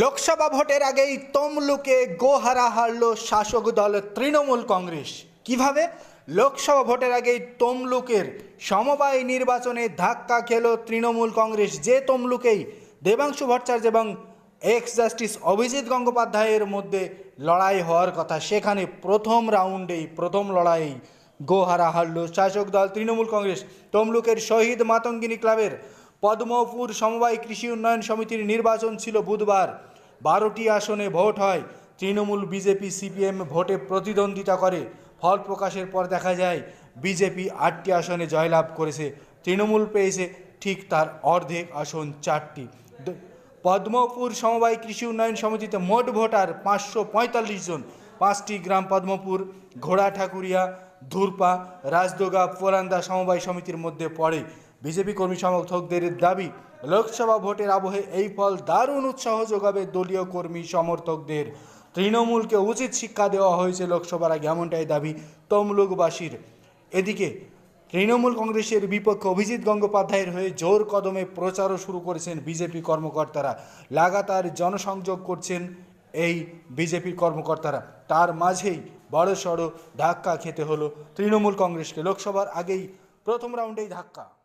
লোকসভা ভোটের আগেই তমলুকে গোহারা হারল শাসক দল তৃণমূল কংগ্রেস। কীভাবে? লোকসভা ভোটের আগেই তমলুকের সমবায় নির্বাচনে ধাক্কা খেল তৃণমূল কংগ্রেস, যে তমলুকেই। দেবাংশু ভট্টাচার্য এবং এক্স জাস্টিস অভিজিৎ গঙ্গোপাধ্যায়ের মধ্যে লড়াই হওয়ার কথা, সেখানে প্রথম রাউন্ডেই, প্রথম লড়াই গোহারা হারল শাসক দল তৃণমূল কংগ্রেস। তমলুকের শহীদ মাতঙ্গিনী ক্লাবের পদ্মপুর সমবায় কৃষি উন্নয়ন সমিতির নির্বাচন ছিল বুধবার। বারোটি আসনে ভোট হয়। তৃণমূল বিজেপি সিপিএম ভোটে প্রতিদ্বন্দ্বিতা করে। ফল প্রকাশের পর দেখা যায়, বিজেপি আটটি আসনে জয়লাভ করেছে। তৃণমূল পেয়েছে ঠিক তার অর্ধেক আসন চারটি। পদ্মপুর সমবায় কৃষি উন্নয়ন সমিতিতে মোট ভোটার পাঁচশো পঁয়তাল্লিশ জন। পাঁচটি গ্রাম পদ্মপুর, ঘোড়া ঠাকুরিয়া, ধুরপা, রাজদোগা, পোলান্দা সমবায় সমিতির মধ্যে পড়ে। বিজেপি কর্মী সমর্থকদের দাবি, লোকসভা ভোটের আবহে এই ফল দারুণ উৎসাহ যোগাবে দলীয় কর্মী সমর্থকদের। তৃণমূলকে উচিত শিক্ষা দেওয়া হয়েছে লোকসভার আগে, এমনটাই দাবি তমলুকবাসীর। এদিকে, তৃণমূল কংগ্রেসের বিপক্ষে অভিজিৎ গঙ্গোপাধ্যায়ের হয়ে জোর কদমে প্রচারও শুরু করেছেন বিজেপি কর্মকর্তারা। লাগাতার জনসংযোগ করছেন এই বিজেপির কর্মকর্তারা। তার মাঝেই বড়সড় ধাক্কা খেতে হলো তৃণমূল কংগ্রেসকে। লোকসভার আগেই প্রথম রাউন্ডেই ধাক্কা।